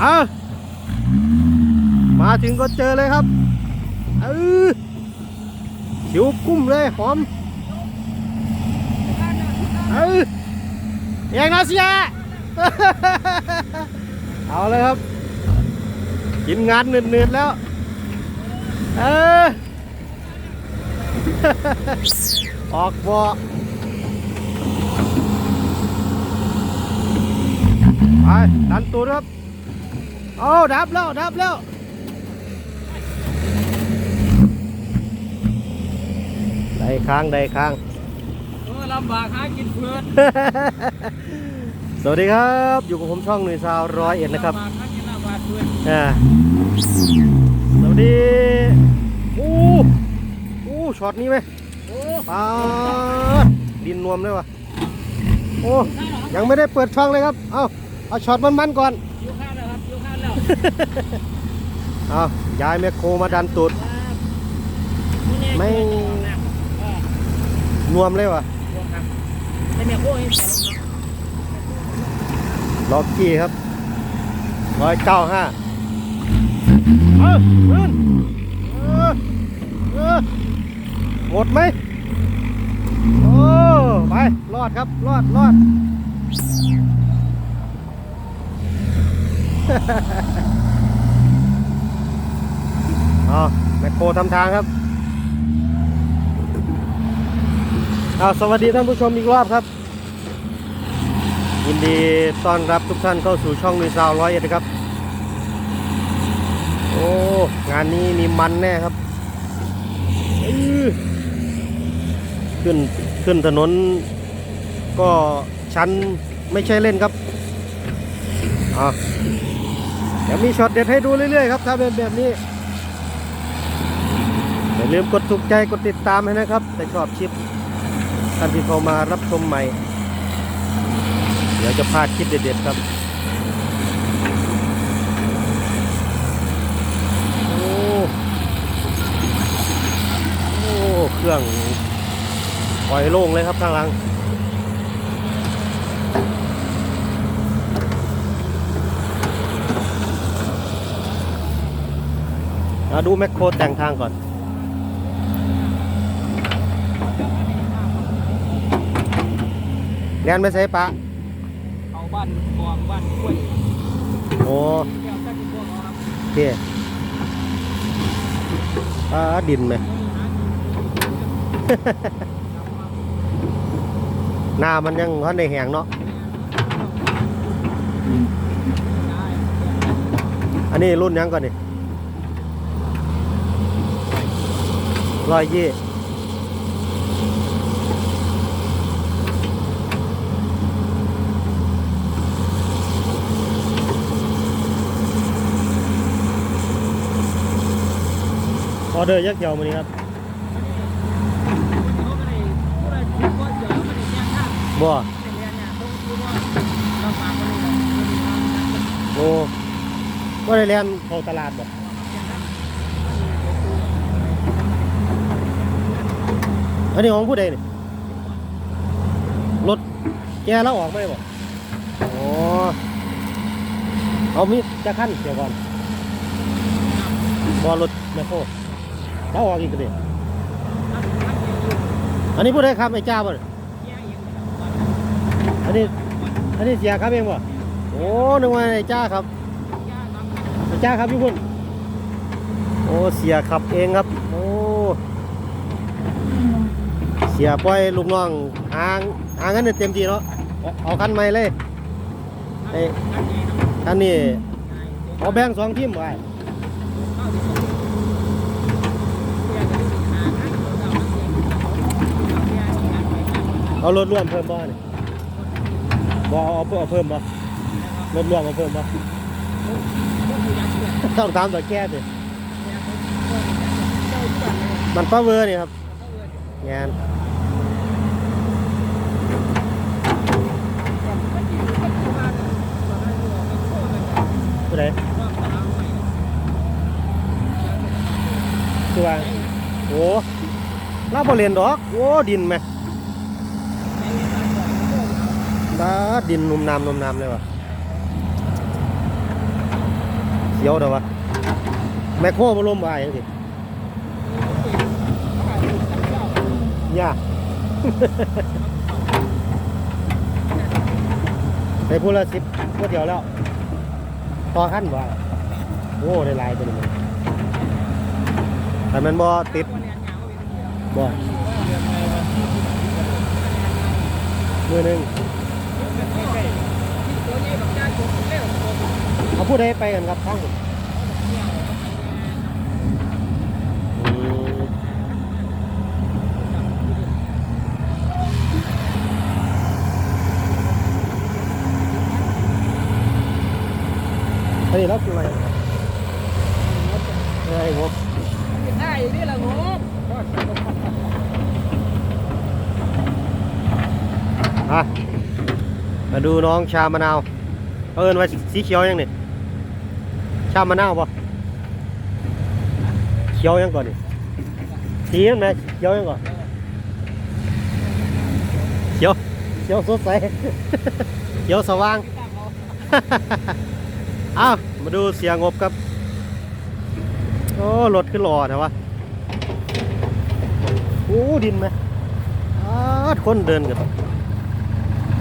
เอามาถึงก็เจอเลยครับเออหิวกุ้มเลยหอมเออยังนะเสียเอาเลยครับ กินงานเหนื่อยๆแล้ว เออออกบ่อไปดันตูดครับ โอ้ดับแล้วดับแล้วได้ค้างได้ค้างเออลำบากหากินเพื่อนสวัสดีครับ อยู่กับผมช่องหนุ่ยซาวร้อยเอ็ดนะครับลำบากหากินลำบากเพื่อนอ่าสวัสดีอู้อู้ช็อตนี้ไหมโอ้ปาดดินนวมเลยวะโอ้ยังไม่ได้เปิดช่องเลยครับ เอาเอาช็อตมันๆก่อน เอาย้ายแมคโครมาดันตูด ไม่นวมเลยวะไม่แม่โอ้ยล็อกกี้ครับร้อยเก้าห้าเออขึ้นเออเออหมดไหมโอ้ ไป รอดครับ รอดรอด เอาแมคโครทำทางครับเอาสวัสดีท่านผู้ชมอีกรอบครับ ยินดีต้อนรับทุกท่านเข้าสู่ช่องนุยซาวร้อยเอ็ดครับ โอ้ งานนี้มีมันแน่ครับ ขึ้นขึ้นถนน ก็ชั้นไม่ใช่เล่นครับอะ เดี๋ยวมีช็อตเด็ดให้ดูเรื่อยๆครับถ้าเป็นแบบนี้อย่าลืมกดถูกใจกดติดตามให้นะครับแต่ชอบคลิปท่านที่เข้ามารับชมใหม่ เดี๋ยวจะพลาดคลิปเด็ดๆครับโอ้โอ้เครื่องปล่อยโล่งเลยครับข้างหลัง มาดูแมคโครแต่งทางก่อน แลนไปใส่ปะเอาบ้านกองบ้านกล้วยโอ้แก้วตั้งพวกเอาครับโอเคปลาดินไหม หน้ามันยังเขาในแหงเนาะ อันนี้รุ่นยังก่อนนี่ ร้อยยี่ออเดอร์ยักษ์เหี่ยวมานี้ครับเขาไม่ได้ผู้ใดคิดว่าเดี๋ยวไม่ได้แจ้งทางบ่ไม่ได้เรียนเนี่ยต้องคิดว่าลำบากมันเลยโอ้ก็ได้เรียนเข้าตลาดบ่ อันนี้ของผู้ใดนี่รถแกแล้วออกไหมบ่โอ้เอามีจะขั้นเดี๋ยวก่อนบอรถแมคโครแล้วออกอีกกระเด็นอันนี้ผู้ใดครับไอ้จ้าบ่อันนี้ อันนี้เสียครับเองบ่โอ้นึกว่าไอ้จ้าครับไอ้จ้าครับพี่พุ่นโอ้เสียขับเองครับโอ้ สียปล่อยลูกน้องหางหางกันเต็มทีเนาะเอาคันใหม่เลยไอ้คันนี้เอาแบ่งสองทีมไว้เอารถร่วมเพิ่มบ่เนี่ยบ่เอาเอาเพิ่มบ่รถร่วมเอาเพิ่มบ่ต้องตามตัวแก้สิมันป้าเวอร์นี่ครับงาน ผู้ใดคือว่าโอ้ลาบเรียนดอก โอ้ดินไหมดาดินนุ่มน้ำนุ่มน้ำเลยวะเขียวเด้อววะแมคโครมาล้มบ่ายจังซี่ย่าไปพูดละสิบก็เดี๋ยวแล้ว ต่อขั้นว่าโอ้ได้หลายตัวนี้มันแต่มันบ่ติดบ่มือหนึ่งเอาผู้ใดไปกันครับทั้ง นนี้เราคืออะไรครับอะไรงบได้นี่แหละงบอะมาดูน้องชามะนาวเอาเอินไว้สีเขียวยังนี่ชามะนาวปะเขียวยังก่อนนี่สีนั่นไหมเขียวยังก่อนเขียวเขียวสดใส เขียวสว่าง อ้าว มาดูเสียงบครับ โอ้รถขึ้นหล่อแต่ว่าโอ้ดินไหมอ้าวคนเดินกัน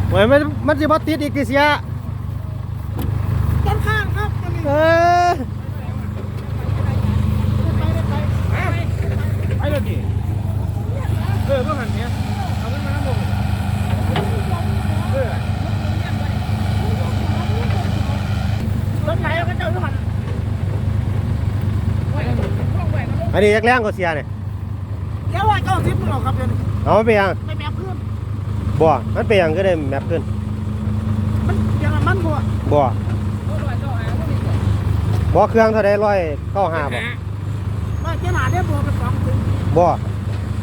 ไว้มันมันจะมาติดอีกทีเสียต้นข้างครับจะมีเออไปเลยดิเออเมื่อหันเนี้ยเอาเงินมาแล้วลงเออรถไหนเอาก็เจ้าทุกคน อันนี้ยักแรงก็เสียเนี่ยเดี๋ยวว่าเก้าสิบหรอกครับเดี๋ยวนี้เอามันไปยังไม่แม่เพื่อนบ่มันไปยังก็ได้แมปขึ้นมันยังมันบ่บ่บ่เครื่องเท่าไดร้อยเก้าห้าบ่ว่าเจ้าหน้าได้บ่เป็นสองถึงบ่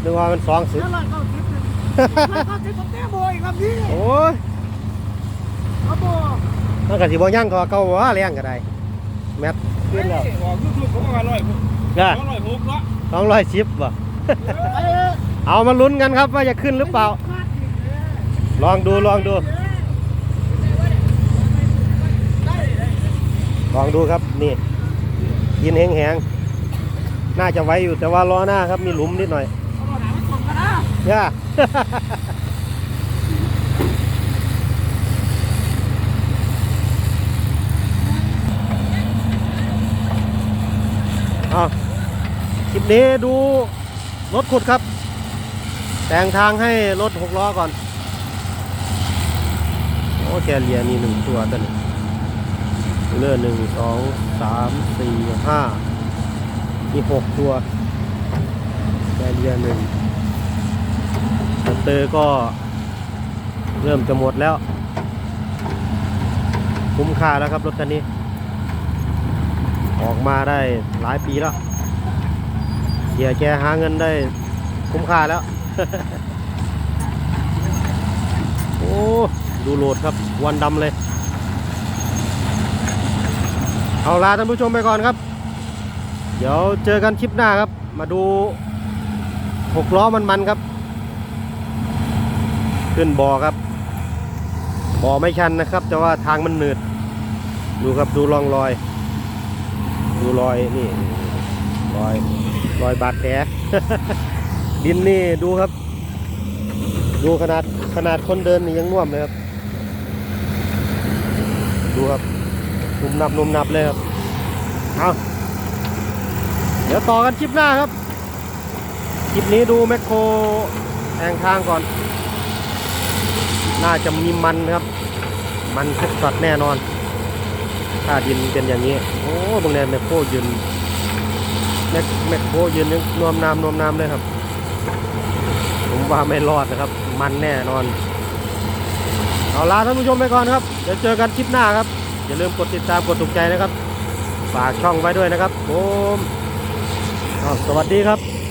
นึกว่ามันสองสิบแล้วร้อยเก้าสิบร้อยเก้าสิบผมแต้บ่อีกครับพี่โอ้ยครับบ่มันก็สิบ่ยั่งก็เก่าว่าแรงก็ได้แมปขึ้นแล้ว ออกยูทูบเขาก็อร่อย ก็อร่อยหกเนาะสองร้อยสิบบ่ไปเออเอามาลุ้นกันครับว่าจะขึ้นหรือเปล่า ลองดูลองดู ลองดูครับนี่ยินแหงๆ น่าจะไว้อยู่แต่ว่าล้อหน้าครับมีหลุมนิดหน่อยย่าเอา คลิปนี้ดูรถขุดครับ แต่งทางให้รถหกล้อก่อน โอ้แกเลียมีหนึ่งตัวตัวหนึงเลื่อหนึ่งสองสามสี่ห้ามีหกตัวแกเลียหนึ่งสเตอร์ก็เริ่มจะหมดแล้ว คุ้มค่าแล้วครับรถคันนี้ ออกมาได้หลายปีแล้ว เสียแกหาเงินได้คุ้มค่าแล้ว โอ้ ดูโหลดครับวันดำเลย เอาลาท่านผู้ชมไปก่อนครับ เดี๋ยวเจอกันคลิปหน้าครับ มาดูหกล้อมันๆครับ ขึ้นบ่อครับบ่อไม่ชันนะครับ แต่ว่าทางมันหนืด ดูครับดูร่องรอย ดูรอยนี่รอย รอยบาดแผลดินนี่ดูครับ ดูขนาดขนาดคนเดินนี่ยังน่วมเลยครับ ดูครับนุ่มนับนุ่มนับเลยครับเอาเดี๋ยวต่อกันคลิปหน้าครับคลิปนี้ดูแมคโครแองทางก่อน น่าจะมีมันครับ มันคึกสัดแน่นอน ถ้าดินเป็นอย่างนี้ โอ้บางแนแมคโครยืน มคแมคโคยืนนวมน้ำนวมน้ำเลยครับ ผมว่าไม่รอดนะครับ มันแน่นอน เอาลาท่านผู้ชมไปก่อนครับเดี๋ยวเจอกันคลิปหน้าครับ อย่าลืมกดติดตามกดถูกใจนะครับ ฝากช่องไว้ด้วยนะครับผมสวัสดีครับ